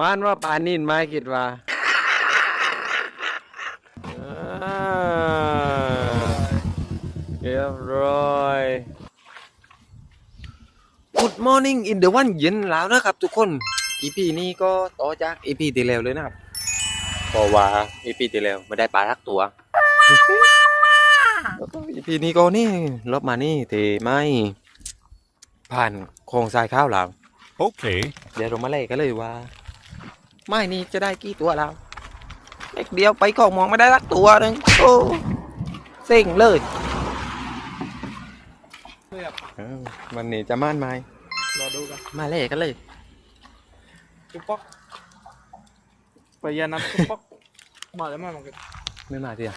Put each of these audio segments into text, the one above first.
มันว่าปลานินไหมคิดว่าอ่าเรียบร้อย Good morning in the one เย็นแล้วนะครับทุกคน EP นี้ก็ต่อจาก EP ที่แล้วเลยนะครับเพราะว่า EP ที่แล้วไม่ได้ปลาทักตัวแล้วก็ EP นี้ก็นี่รอบมานี่ที่ไม่ผ่านโครงทรายข้าวเรา Okay. เดี๋ยวเรามาเล่กันเลยว่า ไม้นี้จะได้กี่ตัวแล้วเล็กเดียวไปของมองไม่ได้รักตัวหนึงโอ้เซ็งเลยเออวันนี้จะม่านไม้รอดูกันมาเล่กันเลยจุ๊บป๊อกไปยานัดจุ๊บป๊อกมาแล้วมาเหมือนกันไม่มาเดียว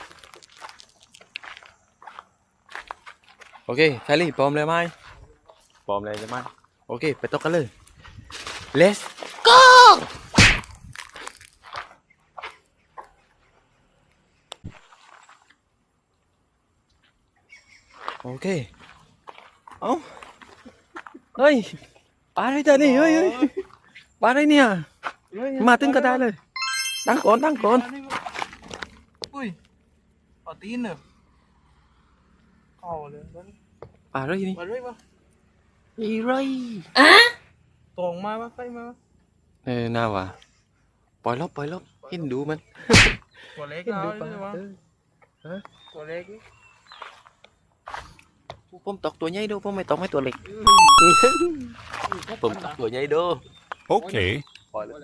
โอเคชาลีพร้อมเลยไหมพร้อมเลยใช่ไหมโอเค ไปตกกันเลย let's go โอ เค เอาเฮ้ย ปลาอะไรเจอนี่เฮ้ยเฮ้ยปลาอะไรเนี่ย มาตึงก็ได้เลย ตั้งก่อนตั้งก่อนอุ้ยเอาตีนเหรอเอาเลยแล้วปลาอะไรนี่มาด้วยปะอีไรตรงมาปะไปมาปะเออน่าว่ะปล่อยลบปล่อยลบเห็นดูมันตัวเล็กเห็นเอาดูปลาเลยวะเออตัวเล็กนี่ ผมตกตัวใหญ่ดูผมไม่ตกไม่ตัวเล็กผมตกตัวใหญ่ดู Okay. ปล่อยเลย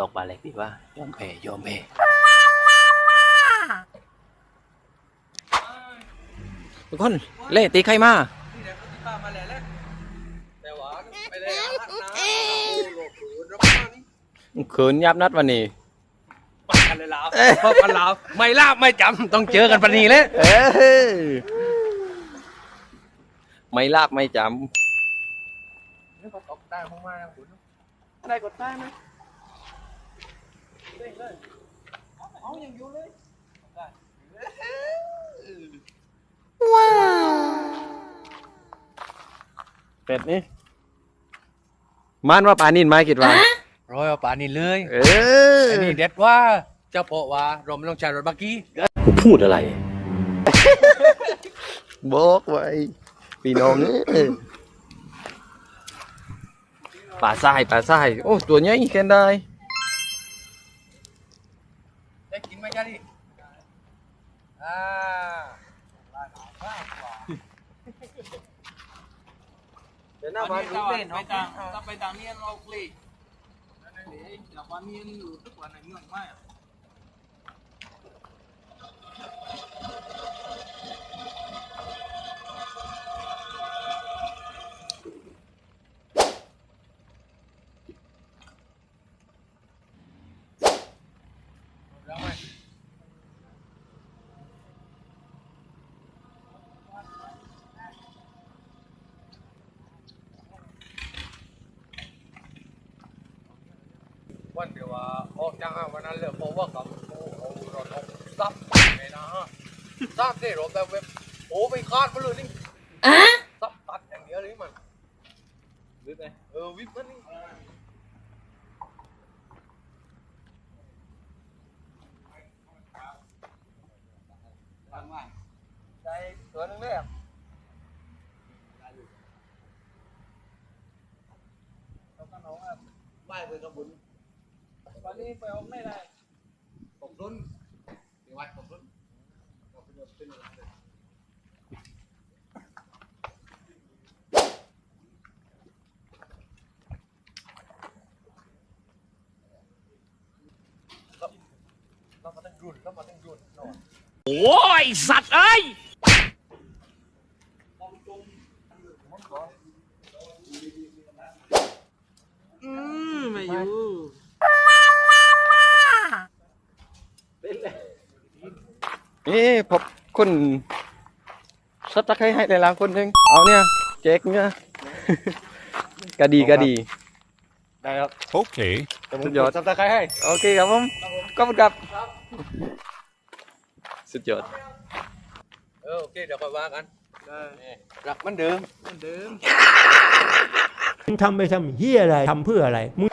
ตกปลาเล็กดีว่ายอมแพ้ยอมแพ้ทุกคนเล่ตีใครมานี่แหละที่ป้ามาแล้วแหละแต่ว่าไปเลยอาหารนะโลกหรูรับมานี่ขืนยับนัดวันนี้ปักกันเลยลาวเพราะกันลาวไม่ลาบไม่จำต้องเจอกันปนีเลยเออไม่ลากไม่จนี่ก็ตกได้มากๆคุณได้กดได้ไหม เร่งเลยเอาอย่างอยู่เลยได้ำเป็ดนี่มันว่าปลานินไหมคิดว่า ร้อยเอาป่านนี้เลยเออไอ้นี่เด็ดว่าเจ้าโปะว่าเราไม่ต้องใช้รถบักกี้ กูพูดอะไร บอกไว้พี่น้องเอ้ยปลาทรายปลาทรายโอ้ตัวใหญ่แค่ได้ได้กินไหมจ๊ะดิอ่า เดี๋ยวหน้าบ้านรู้เล่นไปต่างถ้าไปต่างเนียนเราคลีนั่นเองจาก วันนี้อยู่ทุกวันในเมือกวันเดียวว่าออกจากวันนั้นเลยเพราะว่ากับโอ้โหรถออกซับเลยนะฮะซับได้รถแบบเว็บโอ้ไปคาดมาเลยนี่ซับตัดอย่างเดียวเลยมันวิบไหมเออวิบมันนี่ใจตัวนึงเลยอะแล้วก็น้องอะไม่เลยกระบุนวั นี้ไปเอาไม่ได้ผมรุ่นเดี๋ยวไว้ผมรุ่นเราไปโดนเป็นอะไรเลยเรามาตั้งรุ่นเรามาตั้งรุ่นนอนโอ้ยสัตว์เอ้ยอืมไม่อยู่ นี่พบคุณสับตะไคร้ให้หลายๆคนหนึงเอาเนี่ยเจ๊กเนี่ยก็ดีก็ดี ได้ครับ Okay. แต่ผมสุดยอดกซับตะไคร้ให้ โอเคครับผมขอบคุณครับสุดยอด เออโอเค เดี๋ยวค่อยว่ากันนี่รักเหมันเดิมเหมันเดิม มึงทำไปทำเฮียอะไรทำเพื่ออะไรมึง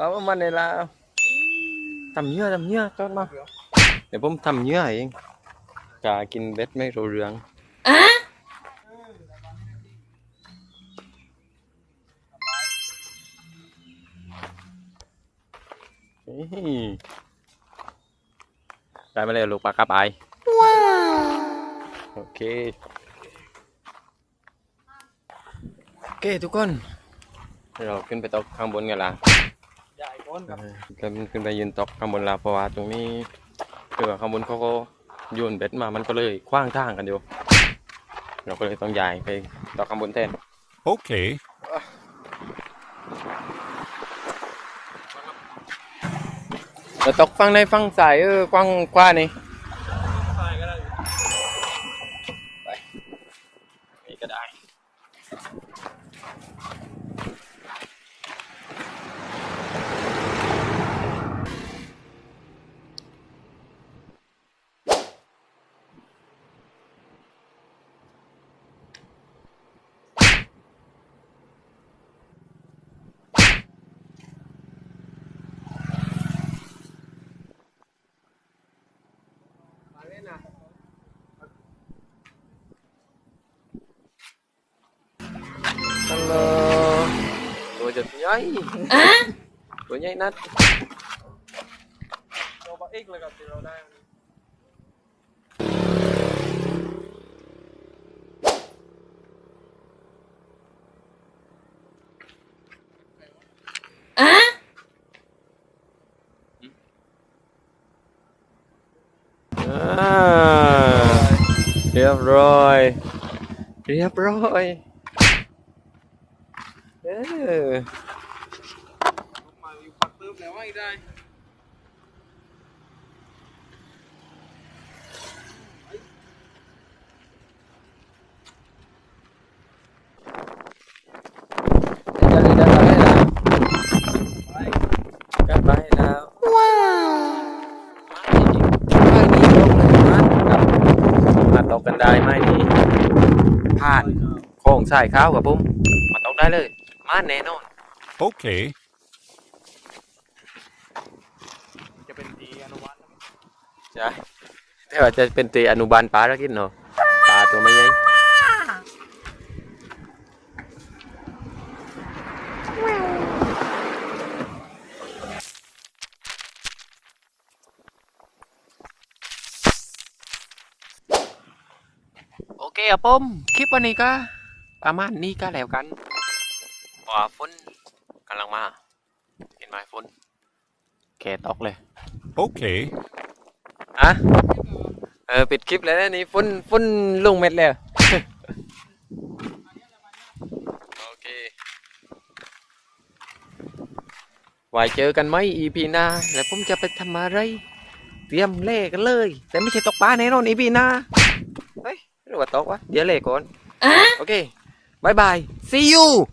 bảo với mình này là tầm nhựa tầm nhựa cho mà để bông tầm nhựa ấy cả kinh bếp mấy rượu rượu Ý. Đây mới là luộc bạc cá bài ok ok ทุกคน เราขึ้นไปตกข้างบนกันละใหญ่ก้ นครับขึ้นขึ้นไปยืนตกข้างบนลาเพราะว่าตรงนี้คือว่าข้างบนเขาก็โยนเบ็ดมามันก็เลยคว้างทางกันอยู่เราก็เลยต้องย้ายไปตกข้างบนแทน Okay. เราตกฟังในฟังสายเออกว้างกว่านี่ ใช่ก็ได้ นี่ก็ได้ฮัลโหล ตัวจะใหญ่ตัวใหญ่นัด ตัวบักอีกเลยครับที่เราได้ อ่าเรียบร้อย เรียบร้อยเออ มาอยู่ปักปื้มแล้วไม่ได้ จะเลยได้ไปแล้วกลับไปแล้วว้าวไม่นี่ลงเลยนะครับมาตก กันได้ไหมนี่พลาดโค้งสายข้าวกับผมมาตกได้เลย มาแน่นอน Okay. จะเป็นดีอนุวัฒน์ใช่แต่ว่าจะเป็นตีอนุบาลปลาแล้วกินเนาะปลาตัวไม่ใหญ่ อเคครับผมคลิปวันนี้ก็ ประมาณนี้ก็แล้วกันเพราะว่าฝนกำลังมา เห็นไหมฝนแกตกเลย Okay. อะเออปิดคลิปเลยนะนี่ฟุ้นฟุ้นลงเม็ดเลยโอเคไว้เจอกันไหม EP หน้าแล้วผมจะไปทำอะไร เตรียมเล่กันเลย แต่ไม่ใช่ตกปลาแน่นอน EP หน้า rất là tốt quá. Dễ lề con à? ok. Bye bye. See you.